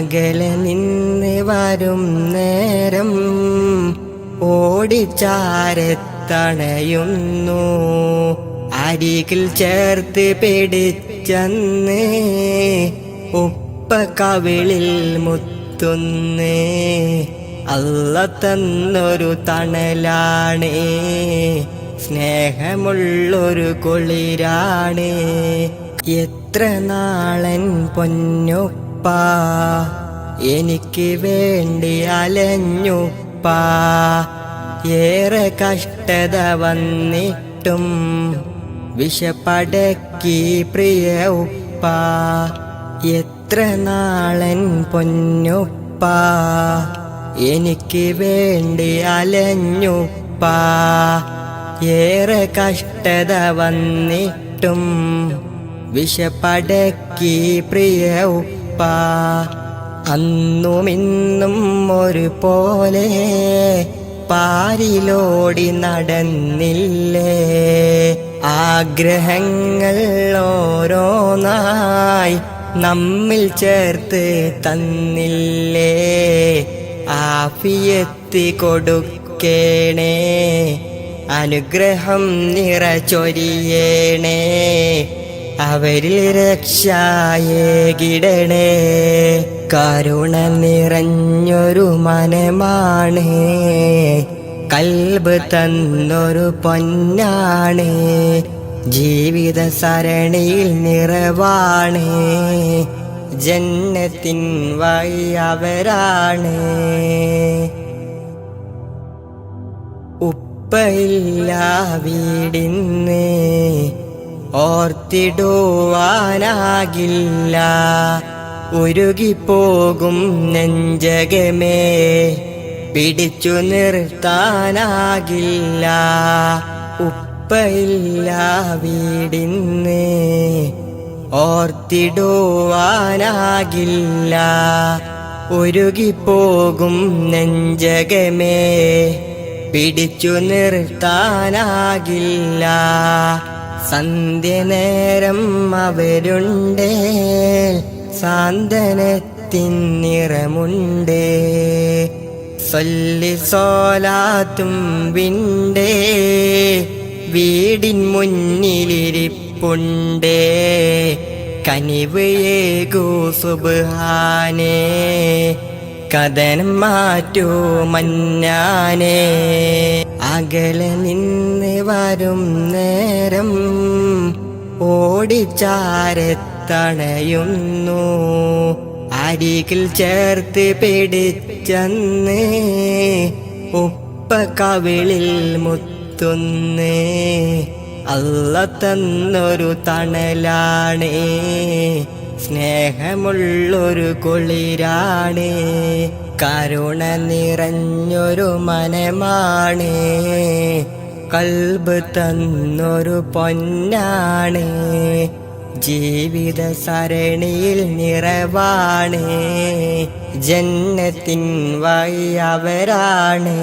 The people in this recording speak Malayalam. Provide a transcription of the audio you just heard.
അകലെ നിന്ന് വരും നേരം ഓടിച്ചാരത്തണയുന്നു. അരികിൽ ചേർത്ത് പിടിച്ചന്ന് ഉപ്പ കവിളിൽ മുത്തുന്നേ. അല്ല തന്നൊരു തണലാണേ സ്നേഹമുള്ളൊരു കുളിരാണ്. എത്ര നാളൻ പൊന്നുപ്പ എനിക്ക് വേണ്ടി പാ ഏറെ കഷ്ടത വന്നിട്ടും വിഷപ്പടക്കി പ്രിയ ഉപ്പ. എത്ര നാളൻ പൊന്നുപ്പ എനിക്ക് വേണ്ടി അലഞ്ഞുപ്പ. ഏറെ കഷ്ടത വന്നിട്ടും വിഷപ്പടക്കി പ്രിയ ഉപ്പ. അന്നും ഇന്നും ഒരു പോലെ പാരിലോടി നടന്നില്ലേ? ആഗ്രഹങ്ങൾ ഓരോന്നായി നമ്മിൽ ചേർത്ത് തന്നില്ലേ? ആഫിയത്തി കൊടുക്കേണേ അനുഗ്രഹം നിറചൊരിയേണേ അവരിൽ രക്ഷായേകിടണേ കരുണ നിറഞ്ഞൊരു മനമാണ്. കൽബ് തന്നൊരു പൊന്നാണ്. ജീവിത സരണിയിൽ നിറവാണ്. ജന്നത്തിൻ വൈ അവരാണ്. ഉപ്പയില്ല വീടിന്ന്. ഓർത്തിടുവാനാകില്ല. ഉരുകിപ്പോകും നെഞ്ചകമേ. പിടിച്ചു നിർത്താനാകില്ല. ഉപ്പയില്ല വീടിന്ന്. ഓർത്തിടുവാനാകില്ല. ഉരുകിപ്പോകും നെഞ്ചകമേ. പിടിച്ചു നിർത്താനാകില്ല. സന്ധ്യ നേരം അവരുണ്ടേ സാന്ത്വനത്തിൻ നിറമുണ്ടേ. സൊല്ലി സോലാത്തും വിണ്ടേ വീടിൻ മുന്നിലിരിപ്പുണ്ടേ. കനിവ് ഏകൂ സുബാനേ കഥനം മാറ്റൂ മഞ്ഞാനേ. അകലെ നിന്ന് വരും നേരം ഓടിച്ചാരെത്തണയുന്നു. അരികിൽ ചേർത്ത് പിടിച്ചന്ന് ഉപ്പ കവിളിൽ മുത്തുന്നേ. അല്ല തന്നൊരു തണലാണേ. സ്നേഹമുള്ളൊരു കുളിരാണ്. കരുണ നിറഞ്ഞൊരു മനമാണ്. കൽബ് തന്നൊരു പൊന്നാണ്. ജീവിത സരണിയിൽ നിറവാണ്. ജന്നത്തിൻ വൈ അവരാണ്.